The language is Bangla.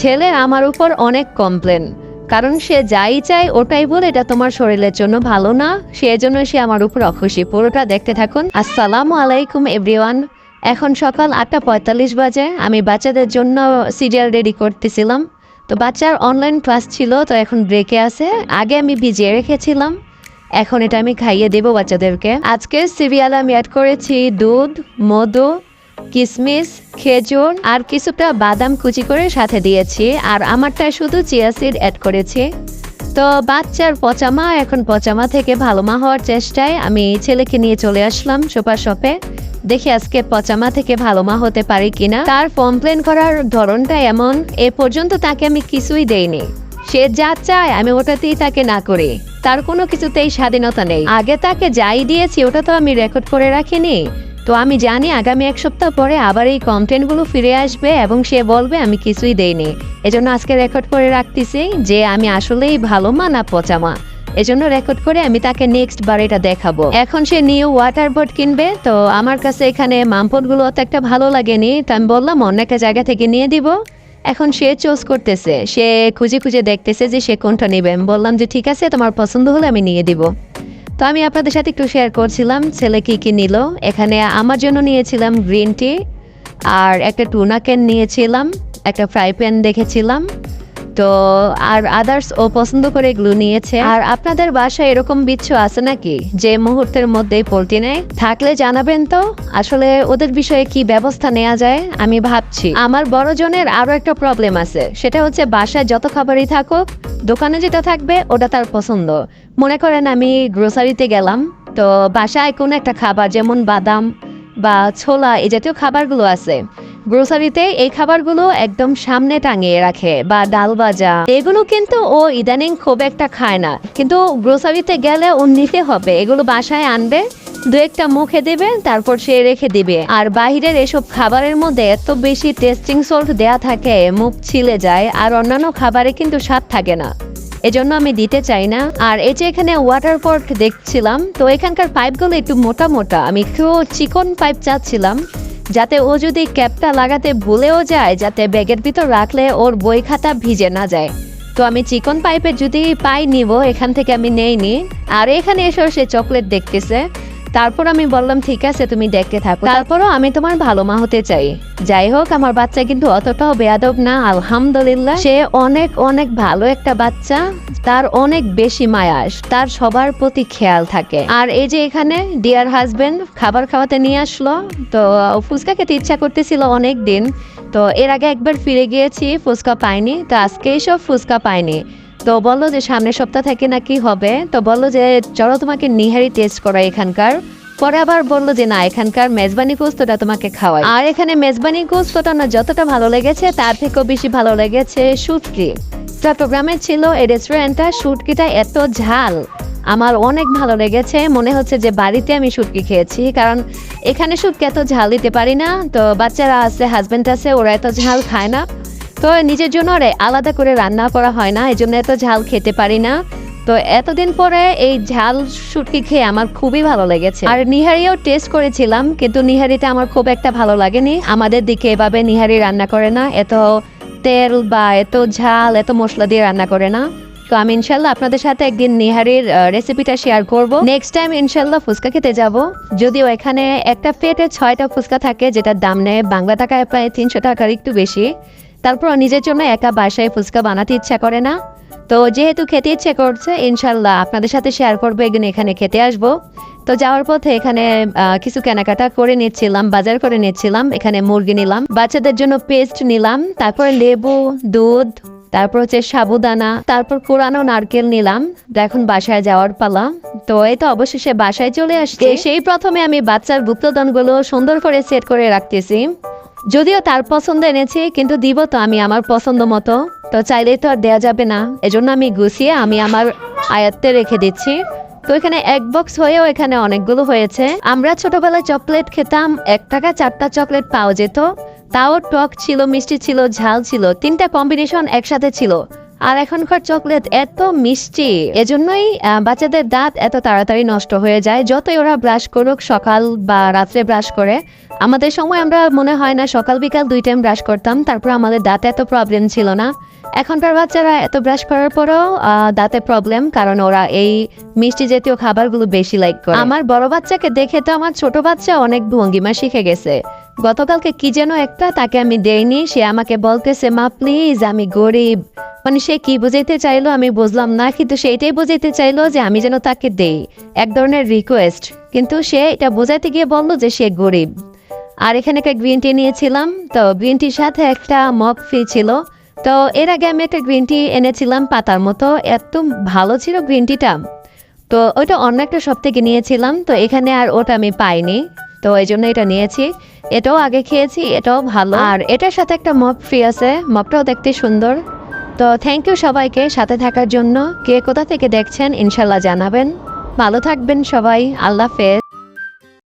ছেলে আমার উপর অনেক কমপ্লেন কারণ সে যাই চায় ওটাই বলে এটা তোমার শরীরের জন্য ভালো না, সেজন্য সে আমার উপর অখুশি। পুরোটা দেখতে থাকুন। আসসালামু আলাইকুম এভরিওয়ান এখন সকাল আটটা পঁয়তাল্লিশ বাজে। আমি বাচ্চাদের জন্য সিরিয়াল রেডি করতেছিলাম। তো বাচ্চার অনলাইন ক্লাস ছিল, তো এখন ব্রেকে আছে। আগে আমি ভিজিয়ে রেখেছিলাম। এখন এটা আমি খাইয়ে দেবো বাচ্চাদেরকে। আজকে সিরিয়াল আমি অ্যাড করেছি দুধ, মধু কিশমিশ খেজুর আর কিছুটা বাদাম কুচি করে সাথে দিয়েছি আর আমারটা শুধু চিয়া সিড অ্যাড করেছি। তো বাচ্চার পচামা এখন পচামা থেকে ভালো মা হওয়ার চেষ্টায় আমি ছেলেকে নিয়ে চলে আসলাম সুপার শপে। দেখি আজকে পচামা থেকে ভালো মা হতে পারি কিনা। তার কমপ্লেন করার ধরনটা এমন, এ পর্যন্ত তাকে আমি কিছুই দেইনি। সে যা চায় আমি ওটাতেই তাকে না করি। তার কোনো কিছুতেই স্বাধীনতা নেই। আগে তাকে যাই দিয়েছি ওটা তো আমি রেকর্ড করে রাখিনি। তো আমি জানি আগামী এক সপ্তাহ পরে আবার এই কন্টেন্টগুলো ফিরে আসবে এবং সে বলবে, আমি কিছুই দেইনি। এজন্য আজকে রেকর্ড করে রাখতেছি যে আমি আসলেই ভালো মা না পচা এজন্য রেকর্ড করে আমি তাকে নেক্সট বার এটা দেখাবো। এখন সে নিউ ওয়াটার বোর্ড কিনবে, তো আমার কাছে এখানে মামপটগুলো অত একটা ভালো লাগেনি, তো আমি বললাম, অন্য একটা জায়গা থেকে নিয়ে দিব। এখন সে চোজ করতেছে। সে খুঁজে খুঁজে দেখতেছে যে সে কোনটা নেবে। আমি বললাম যে, ঠিক আছে, তোমার পছন্দ হলে আমি নিয়ে দিব। তো আমি আপনাদের সাথে একটু শেয়ার করছিলাম, ছেলে কী কী নিল? এখানে আমার জন্য নিয়েছিলাম গ্রিন টি আর একটা টুনা ক্যান নিয়েছিলাম, একটা ফ্রাই প্যান দেখেছিলাম। তো আর আদার্স ও পছন্দ করে এগুলো নিয়েছে। আর আপনাদের বাসায় এরকম বিচ্ছু আছে নাকি? যে মুহূর্তের মধ্যেই পল্টি নেয়? থাকলে জানাবেন তো, আসলে ওদের বিষয়ে কি ব্যবস্থা নেওয়া যায়? আমি ভাবছি। আমার বড়জনের আরও একটা প্রবলেম আছে, সেটা হচ্ছে বাসায় যত খাবারই থাকুক, দোকানে যেটা থাকবে ওটা তার পছন্দ। মনে করেন আমি গ্রোসারিতে গেলাম, তো বাসায় কোনো একটা খাবার, যেমন বাদাম বা ছোলা এই জাতীয় খাবারগুলো আছে। গ্রোসারিতে এই খাবারগুলো একদম সামনে টাঙিয়ে রাখে বা ডাল ভাজা। এগুলো কিন্তু ও ইদানিং খুব একটা খায় না। কিন্তু গ্রোসারিতে গেলে ও নিতে হবে। এগুলো বাসায় আনবে, দু একটা মুখে দেবে, তারপর সে রেখে দিবে। আর বাহিরের এসব খাবারের মধ্যে এত বেশি টেস্টিং সল্ট দেয়া থাকে, মুখ ছিলে যায়, আর অন্যান্য খাবারে কিন্তু স্বাদ থাকে না। এজন্য আমি দিতে চাই না। আর এই যে এখানে ওয়াটার পট দেখছিলাম, তো এখানকার পাইপগুলো একটু মোটা মোটা। আমি একটু চিকন পাইপ চাচ্ছিলাম। যাতে ও যদি ক্যাপটা লাগাতে ভুলেও যায়, যাতে ব্যাগের ভিতর রাখলে ওর বই খাতা ভিজে না যায়। তো আমি চিকন পাইপের যদি পাই নিব, এখান থেকে আমি নেই নি আর এখানে এসেও সে চকলেট দেখতেছে। তারপর আমি বললাম, ঠিক আছে, তুমি দেখতে থাকো। তারপরও আমি তোমার ভালো মা হতে চাই। যাই হোক, আমার বাচ্চা কিন্তু অতটাও বেয়াদব না, আলহামদুলিল্লাহ। সে অনেক অনেক ভালো একটা বাচ্চা, তার অনেক বেশি মায়াস তার সবার প্রতি খেয়াল থাকে। আর এই যে এখানে ডিয়ার হাজবেন্ড খাবার খাওয়াতে নিয়ে আসলো, তো ফুচকা খেতে ইচ্ছা করতেছিল অনেক দিন তো এর আগে একবার ফিরে গিয়েছি, ফুচকা পাইনি, তো আজকে সব ফুচকা পাইনি। তো বলল যে সামনের সপ্তাহ থেকে নাকি হবে? তো বলল যে চলো তোমাকে নিহারি টেস্ট করা এখানকার। পরে আবার বলল যে না, এখানকার মেজবানি গোস্তটা তোমাকে খাওয়াই। আর এখানে মেজবানি গোস্তটা না যতটা ভালো লেগেছে, তার থেকেও বেশি ভালো লেগেছে শুটকি চট্টগ্রামে ছিল এই রেস্টুরেন্টটা সুটকিটা এত ঝাল। আমার অনেক ভালো লেগেছে। মনে হচ্ছে যে বাড়িতে আমি শুটকি খেয়েছি, কারণ এখানে শুটকি এত ঝাল দিতে পারি না। তো বাচ্চারা আছে হাজবেন্ড আছে, ওরা এত ঝাল খায় না। তো নিজের জন্য রে আলাদা করে রান্না করা হয় না এই জন্য এত ঝাল খেতে পারি না। তো এতদিন পরে এই ঝাল শুটকি খেয়ে আমার খুবই ভালো লেগেছে। আর নিহারিও টেস্ট করেছিলাম, কিন্তু নিহারিটা আমার খুব একটা ভালো লাগেনি। আমাদের দিকে এভাবে নিহারি রান্না করে না, এত তেল বা এত ঝাল, এত মশলা দিয়ে রান্না করে না। তো আমি ইনশাল্লাহ আপনাদের সাথে একদিন নিহারির রেসিপিটা শেয়ার করব। নেক্সট টাইম ইনশাল্লাহ ফুচকা খেতে যাব। যদিও এখানে একটা প্লেটে ছয়টা ফুচকা থাকে, যেটার দাম নেয় বাংলা টাকায় প্রায় তিনশো টাকার একটু বেশি। তারপর নিজের জন্য একা বাসায় ফুচকা বানাতে ইচ্ছা করে না। তো যেহেতু খেতে ইচ্ছে করছে, ইনশাল্লাহ আপনাদের সাথে শেয়ার করব একদিন এখানে খেতে আসব। তো যাওয়ার পথে এখানে কিছু কেনাকাটা করে নিচ্ছিলাম, বাজার করে নিচ্ছিলাম, এখানে মুরগি নিলাম, বাচ্চাদের জন্য পেস্ট নিলাম, তারপর লেবু, দুধ, তারপর হচ্ছে সাবুদানা, তারপর কোরানো নারকেল নিলাম এখন বাসায় যাওয়ার পালা। তো এই তো অবশেষে বাসায় চলে আসছে। সেই প্রথমে আমি বাচ্চার গুপ্তদানগুলো সুন্দর করে সেট করে রাখতেছি। যদিও তার পছন্দ এনেছি, কিন্তু দিব তো আমি আমার পছন্দ মতো। তো চাইলেই তো আর দেওয়া যাবে না। এজন্য আমি গুছিয়ে আমি আমার আয়াত্তে রেখে দিচ্ছি। তো এখানে এক বক্স হয়েও এখানে অনেকগুলো হয়েছে। আমরা ছোটবেলায় চকলেট খেতাম, এক টাকা চারটা চকলেট পাওয়া যেত। তাও টক ছিল, মিষ্টি ছিল, ঝাল ছিল, তিনটা কম্বিনেশন একসাথে ছিল। আর এখনকার চকলেট এত মিষ্টি। এজন্যই বাচ্চাদের দাঁত এত তাড়াতাড়ি নষ্ট হয়ে যায়। যতই ওরা ব্রাশ করুক, সকাল বা রাত্রে ব্রাশ করে। আমাদের সময় আমরা, মনে হয় না, সকাল বিকাল দুই টাইম ব্রাশ করতাম। তারপর আমাদের দাঁতে এত প্রবলেম ছিল না। এখনকার বাচ্চারা এত ব্রাশ করার পরেও দাঁতে প্রবলেম কারণ ওরা এই মিষ্টি জাতীয় খাবারগুলো বেশি লাইক করে। আমার বড় বাচ্চাকে দেখে তো আমার ছোট বাচ্চা অনেক ভঙ্গিমা শিখে গেছে। গতকালকে কি যেন একটা তাকে আমি দেইনি, সে আমাকে বলতেছে, মা প্লিজ আমি গরিব। মানে সে কি বুঝাইতে চাইলো আমি বুঝলাম না, কিন্তু সেইটাই বুঝাইতে চাইলো যে আমি যেন তাকে দেই, এক ধরনের রিকোয়েস্ট কিন্তু সে এটা বোঝাইতে গিয়ে বলল যে সে গরিব। আর এখানে একটা গ্রিন টি নিয়েছিলাম, তো গ্রিন টির সাথে একটা মগ ফ্রি ছিল। তো এর আগে আমি একটা গ্রিন টি এনেছিলাম পাতার মতো, এত ভালো ছিল গ্রিন টিটা তো ওইটা অন্য একটা শপ থেকে নিয়েছিলাম, তো এখানে আর ওটা আমি পাইনি। তো এই জন্য এটা নিয়েছি। এটাও আগে খেয়েছি, এটাও ভালো। আর এটার সাথে একটা মপ ফ্রি আছে মপটাও দেখতে সুন্দর। তো থ্যাংক ইউ সবাইকে সাথে থাকার জন্য। কে কোথা থেকে দেখছেন, ইনশাল্লাহ জানাবেন। ভালো থাকবেন সবাই, আল্লাহ হাফেজ।